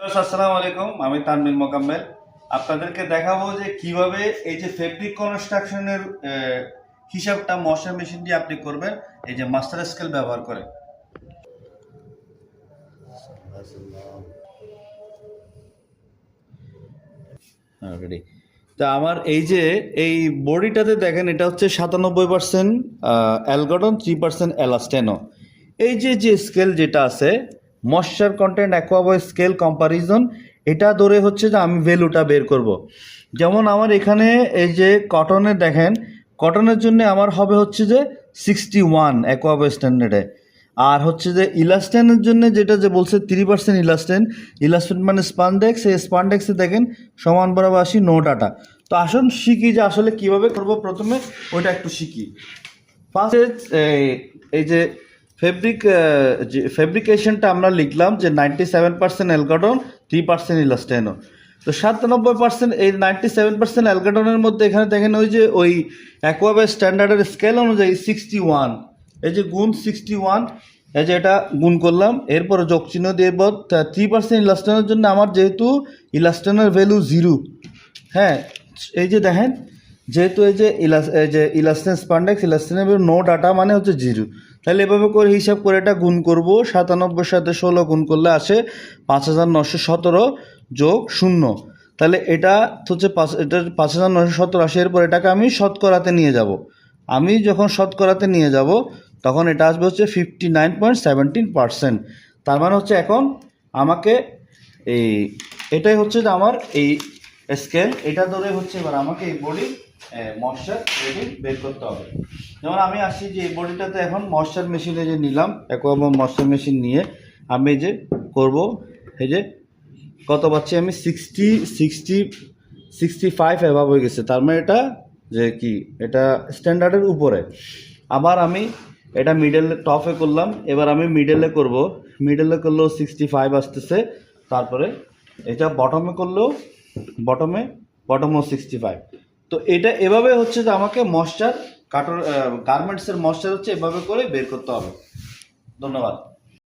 আসসালামু আলাইকুম, আমি তানবিল মোকাম্মেল। আপনাদেরকে দেখাবো যে কীভাবে এই যে ফেব্রিক কনস্ট্রাকশনের হিসাবটা মশার মেশিন দিয়ে আপনি করবেন, এই যে মাস্টার স্কেল ব্যবহার করে। রেডি তা আমার এই যে, এই বডিটাতে দেখেন, এটা হচ্ছে সাতানব্বই পার্সেন্ট অ্যালগডন থ্রি পার্সেন্ট এলাস্টেনো এই যে যে স্কেল যেটা আছে ময়শ্চার কন্টেন্ট অ্যাকোয়াবয় স্কেল কম্পারিজন এটা ধরে হচ্ছে যে আমি ভ্যালুটা বের করব। যেমন আমার এখানে এই যে কটনে দেখেন কটনের জন্য আমার হবে হচ্ছে যে সিক্সটি ওয়ান অ্যাকোয়াবয় স্ট্যান্ডার্ডে আর হচ্ছে যে ইলাস্টেনের জন্য যেটা যে বলছে থ্রি পার্সেন্ট ইলাস্টেন ইলাস্টেন মানে স্পান্ডেক্স এই স্পান্ডেক্সে দেখেন সমান বরাবর আসি নো ডাটা তো আসুন শিখি যে আসলে কীভাবে করব প্রথমে, ওইটা একটু শিখি। ফার্স্ট এই যে ফেব্রিক যে ফেব্রিকেশনটা আমরা লিখলাম যে ninety seven percent অ্যালগাডন three percent ইলাস্টেনো তো সাতানব্বই পার্সেন্ট এই নাইনটি সেভেন পার্সেন্ট অ্যালগাডনের মধ্যে এখানে দেখেন ওই যে ওই অ্যাকোয়াবে স্ট্যান্ডার্ডের স্কেল অনুযায়ী সিক্সটি ওয়ান এই যে গুণ সিক্সটি ওয়ান এই যে এটা গুণ করলাম। এরপরে যোগ চিহ্ন দিয়ে থ্রি পার্সেন্ট ইলাস্টেনের জন্য আমার যেহেতু ইলাস্টেনের ভ্যালু জিরো হ্যাঁ এই যে দেখেন যেহেতু এই যে ইলাস এই যে ইলাস্টেন স্পান্ডেক্স, ইলাস্টেনের নো ডাটা মানে হচ্ছে জিরো। তাহলে এভাবে করে হিসাব করে এটা গুণ করব, সাতানব্বই সাথে ষোলো গুণ করলে আসে পাঁচ হাজার নশো সতেরো যোগ শূন্য। তাহলে এটা হচ্ছে পাঁচ এটা পাঁচ হাজার নশো সতেরো আসে, এরপর এটাকে আমি শতকরাতে নিয়ে যাব। আমি যখন শতকরাতে নিয়ে যাব, তখন এটা আসবে হচ্ছে fifty nine point seventeen percent. তার মানে হচ্ছে এখন আমাকে এই এটাই হচ্ছে যে আমার এই স্কেল এটা ধরে হচ্ছে এবার আমাকে এই বডি ময়শ্চার রেডি বের করতে হবে। যেমন আমি আসি যে এই বডিটাতে এখন ময়শ্চার মেশিনে যে নিলাম অ্যাকোয়াবম ময়শ্চার মেশিন নিয়ে আমি যে করব, এই যে কত পাচ্ছি আমি? সিক্সটি সিক্সটি সিক্সটি ফাইভ অ্যাভাব হয়ে গেছে। তার মানে এটা যে কি? এটা স্ট্যান্ডার্ডের উপরে। আবার আমি এটা মিডল টপে করলাম, এবার আমি মিডলে করব। মিডলে করলেও সিক্সটি ফাইভ আসতেছে। তারপরে এটা বটমে করলেও বটমে বটমও সিক্সটি ফাইভ তো এটা এভাবে হচ্ছে যে আমাকে মশ্চার কাটর গার্মেন্টসের মশ্চার হচ্ছে এভাবে করে বের করতে হবে। ধন্যবাদ।